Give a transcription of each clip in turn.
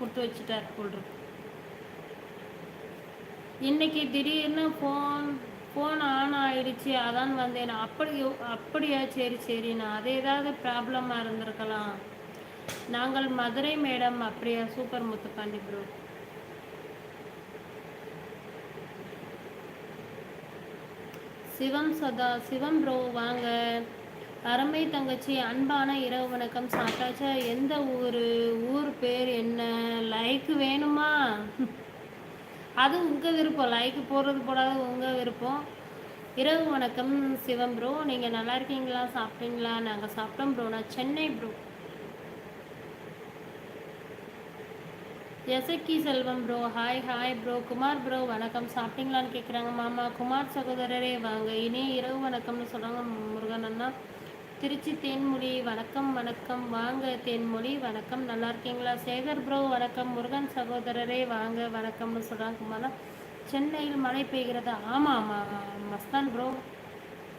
கொடுத்து வச்சுட்டார் போல் இன்னைக்கு திடீர்னு ஃபோன் ஃபோன் ஆன் ஆயிடுச்சு. அதான் வந்தேன். அப்படி அப்படியா? சரி சரிண்ணா அது ஏதாவது ப்ராப்ளமாக இருந்திருக்கலாம். நாங்கள் மதுரை மேடம் அப்படியா? Super Muthupandi bro Sivam Sada Sivam bro வாங்க. அருமை தங்கச்சி அன்பான இரவு வணக்கம். சாப்பிட்டாச்சா? எந்த ஊர்? ஊர் பேர் என்ன? லைக் வேணுமா? அது உங்கள் விருப்பம். லைக் போடுறது போடாது உங்கள் விருப்பம். இரவு வணக்கம் சிவம் ப்ரோ நீங்கள் நல்லா இருக்கீங்களா? சாப்பிட்டீங்களா? நாங்கள் சாப்பிட்டோம் ப்ரோ நான் Chennai bro Esakki Selvam bro hi hi bro Kumar bro வணக்கம். சாப்பிட்டீங்களான்னு கேட்குறாங்க மாமா. குமார் சகோதரரே வாங்க. இனி இரவு வணக்கம்னு சொல்கிறாங்க முருகன் அண்ணா. திருச்சி தேன்மொழி வணக்கம் வணக்கம். வாங்க தேன்மொழி வணக்கம். நல்லா இருக்கீங்களா? சேகர் ப்ரோ வணக்கம். முருகன் சகோதரரே வாங்க வணக்கம்னு சொல்கிறாங்க குமாரா. சென்னையில் மழை பெய்கிறது? ஆமாம் ஆமாம் மஸ்தான் ப்ரோ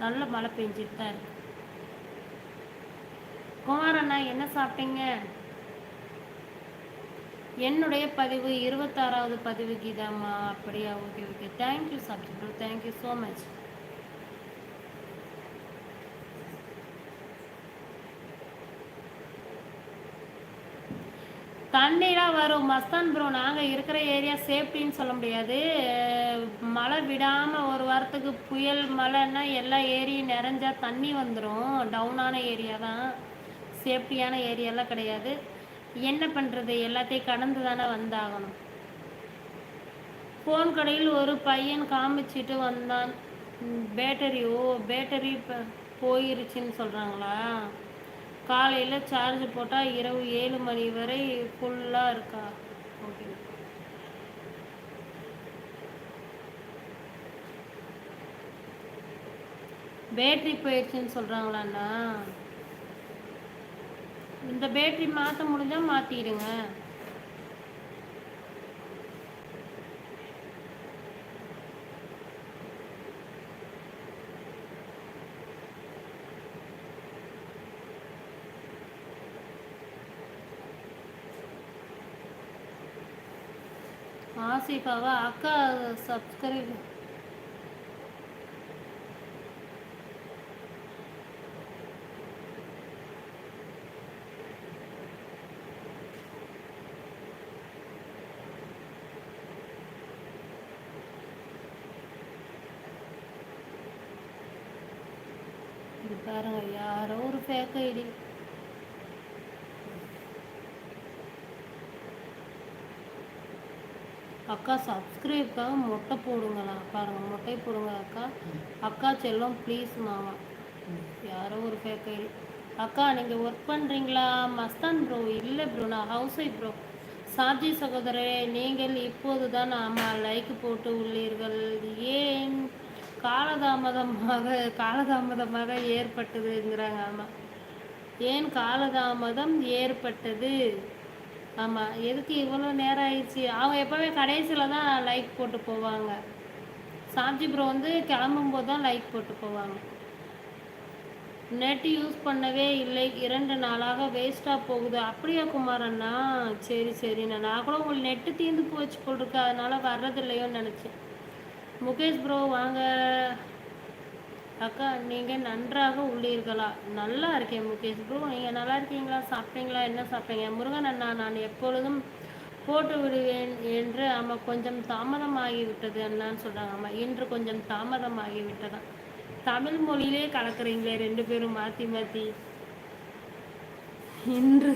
நல்ல மழை பெஞ்சிட்டு தான் இருக்கு. குமாரண்ணா என்ன சாப்பிட்டீங்க? என்னுடைய பதிவு இருபத்தாறாவது பதிவு கீதாம்மா. அப்படியா? Okay okay. Thank you Sabji bro. Thank you so much தண்ணிலாம் வரும். மஸ்தான் ப்ரோ நாங்கள் இருக்கிற ஏரியா சேஃப்டின்னு சொல்ல முடியாது. மழை விடாமல் ஒரு வாரத்துக்கு புயல் மழைன்னா எல்லா ஏரியும் நிறைஞ்சா தண்ணி வந்துடும் டவுனான ஏரியா தான். சேஃப்டியான ஏரியாலாம் கிடையாது. என்ன பண்ணுறது எல்லாத்தையும் கடந்து தானே வந்தாகணும். ஃபோன் கடையில் ஒரு பையன் காமிச்சிட்டு வந்தான். பேட்டரி ஓ பேட்டரி போயிருச்சுன்னு சொல்கிறாங்களா காலையில் சார்ஜ் போட்டால் இரவு ஏழு மணி வரை ஃபுல்லாக இருக்கா? ஓகே பேட்ரி போயிடுச்சுன்னு சொல்கிறாங்களாண்ணா இந்த பேட்ரி மாற்ற முடிஞ்சால் மாற்றிடுங்க ஆசிஃபாவா அக்கா சப்ஸ்கிரைப் இது பாருங்க யாரோ ஒரு ஃபேக் ஐடி அக்கா சப்ஸ்கிரைப்காக மொட்டை போடுங்களா பாருங்கள் மொட்டை போடுங்க அக்கா. அக்கா செல்லும் ப்ளீஸ் மாமா. யாரோ ஒரு ஃபேக் அக்கா நீங்கள் ஒர்க் பண்ணுறீங்களா மஸ்தான் ப்ரோ இல்லை ப்ரோ நான் ஹவுஸ் ஒய்ஃப் ப்ரோ சாஜி சகோதரே நீங்கள் இப்போது தான் ஆமாம் லைக் போட்டு உள்ளீர்கள். ஏன்? காலதாமதமாக காலதாமதமாக ஏற்பட்டதுங்கிறாங்க ஆமாம் ஏன் காலதாமதம் ஏற்பட்டது? ஆமாம் எதுக்கு இவ்வளோ நேரம் ஆயிடுச்சு? அவங்க எப்போவே கடைசியில் தான் லைக் போட்டு போவாங்க. சாப்ஜி ப்ரோ வந்து கிளம்பும்போது தான் லைக் போட்டு போவாங்க. நெட் யூஸ் பண்ணவே இல்லை. இரண்டு நாளாக வேஸ்ட்டாக போகுது. அப்படியா குமாரண்ணா சரி சரிண்ணா நான் கூட உங்களுக்கு நெட்டு தீர்ந்து போச்சு போல் அதனால் வர்றதில்லையோன்னு நினச்சேன். முகேஷ் ப்ரோ வாங்க. அக்கா நீங்கள் நன்றாக உள்ளீர்களா? நல்லா இருக்கேன் முகேஷ் ப்ரோ. நீங்கள் நல்லா இருக்கீங்களா? சாப்பிட்டீங்களா? என்ன சாப்பிட்டீங்க? முருகன் அண்ணா நான் எப்பொழுதும் போட்டு விடுவேன் என்று ஆமாம் கொஞ்சம் தாமதமாகி விட்டது அண்ணான்னு சொல்கிறாங்க ஆமாம் இன்று கொஞ்சம் தாமதமாகி விட்டதா தமிழ் மொழியிலே கலக்குறீங்களே ரெண்டு பேரும் மாற்றி மாற்றி இன்று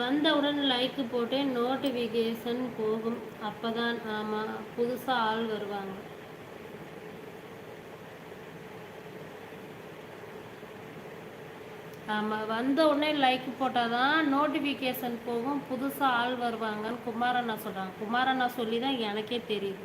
வந்தவுடன் லைக் போட்டு நோட்டிஃபிகேஷன் போகும். அப்போதான் ஆமாம் புதுசாக ஆள் வருவாங்க. ஆமாம் வந்த உடனே லைக் போட்டால் தான் நோட்டிஃபிகேஷன் போகும். புதுசாக ஆள் வருவாங்கன்னு குமாரண்ணா சொல்கிறாங்க குமாரண்ணா சொல்லி தான் எனக்கே தெரியுது.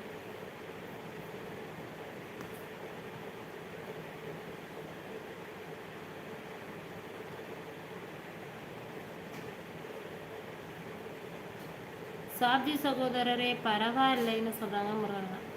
சாப்ஜி சகோதரரே பரவாயில்லைன்னு சொல்கிறாங்க முருகன்.